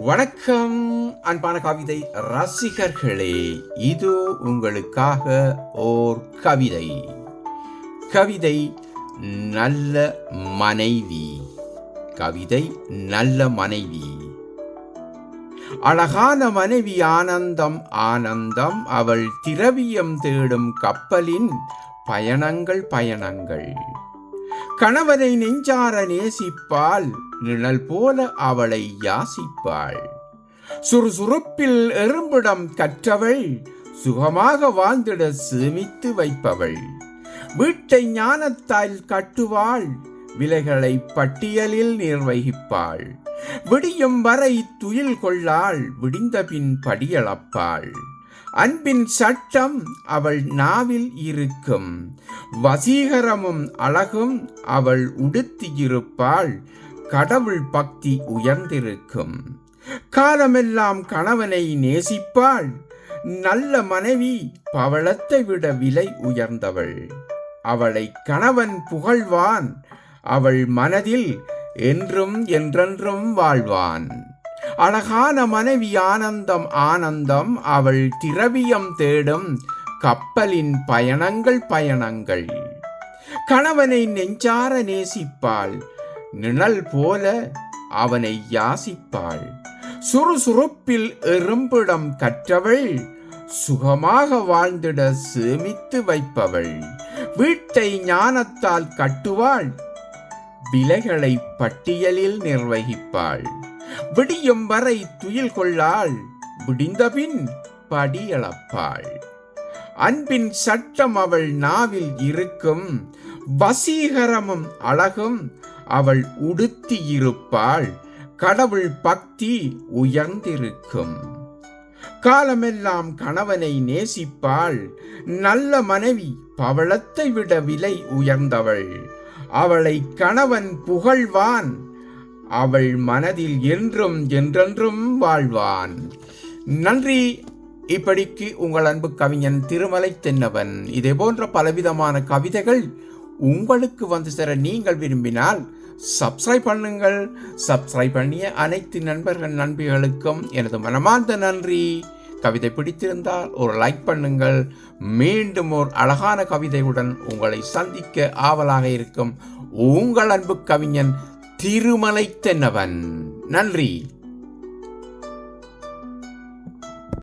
வணக்கம் அன்பான கவிதை ரசிகர்களே. இது உங்களுக்காக ஓர் கவிதை. கவிதை நல்ல மனைவி. கவிதை நல்ல மனைவி. அழகான மனைவி ஆனந்தம் ஆனந்தம். அவள் திரவியம் தேடும் கப்பலின் பயணங்கள் பயணங்கள். கணவனை நெஞ்சார நேசிப்பாள் நிழல் போல அவளை யாசிப்பாள். சுறுசுறுப்பில் எறும்பிடம் கற்றவள் சுகமாக வாழ்ந்திட சேமித்து வைப்பவள். வீட்டை ஞானத்தால் கட்டுவாள் விலைகளை பட்டியலில் நிர்வகிப்பாள். விடியும் வரை துயில் கொள்ளாள் விடிந்தபின் படியளப்பாள். அன்பின் சட்டம் அவள் நாவில் இருக்கும். வசீகரமும் அழகும் அவள் உடுத்தியிருப்பாள். கடவுள் பக்தி உயர்ந்திருக்கும். காலமெல்லாம் கணவனை நேசிப்பாள். நல்ல மனைவி பவளத்தை விட விலை உயர்ந்தவள். அவளை கணவன் புகழ்வான். அவள் மனதில் என்றும் என்றென்றும் வாழ்வான். அழகான மனைவி ஆனந்தம் ஆனந்தம் அவள் திரவியம் தேடும். கப்பலின் பயணங்கள் பயணங்கள். கணவனை நெஞ்சார நேசிப்பாள் நிழல் போல அவனை யாசிப்பாள். சுறுசுறுப்பில் எறும்பிடம் கற்றவள் சுகமாக வாழ்ந்திட சேமித்து வைப்பவள். வீட்டை ஞானத்தால் கட்டுவாள் விலைகளை பட்டியலில் நிர்வகிப்பாள். விடியும் வரை துயில் கொள்ளாள் விடிந்தபின் படியளப்பாள். அன்பின் சட்டம் அவள் நாவில் இருக்கும் வசீகரமும் அழகும் அவள் உடுத்தியிருப்பாள் கடவுள் பக்தி உயர்ந்திருக்கும். காலமெல்லாம் கணவனை நேசிப்பாள் நல்ல மனைவி பவளத்தை விட விலை உயர்ந்தவள். அவளை கணவன் புகழ்வான் அவள் மனதில் என்றும் என்றென்றும் வாழ்வான். நன்றி இப்படிக்கு உங்கள் அன்பு கவிஞன் திருமலை தென்னவன். இதே போன்ற பலவிதமான கவிதைகள் உங்களுக்கு வந்து சேர நீங்கள் விரும்பினால் சப்ஸ்கிரைப் பண்ணுங்கள். சப்ஸ்கிரைப் பண்ணிய அனைத்து நண்பர்கள் நண்பிகளுக்கும் எனது மனமார்ந்த நன்றி. கவிதை பிடித்திருந்தால் ஒரு லைக் பண்ணுங்கள். மீண்டும் ஒரு அழகான கவிதையுடன் உங்களை சந்திக்க ஆவலாக இருக்கும் உங்கள் அன்பு கவிஞன் திருமலை தென்னவன். நன்றி.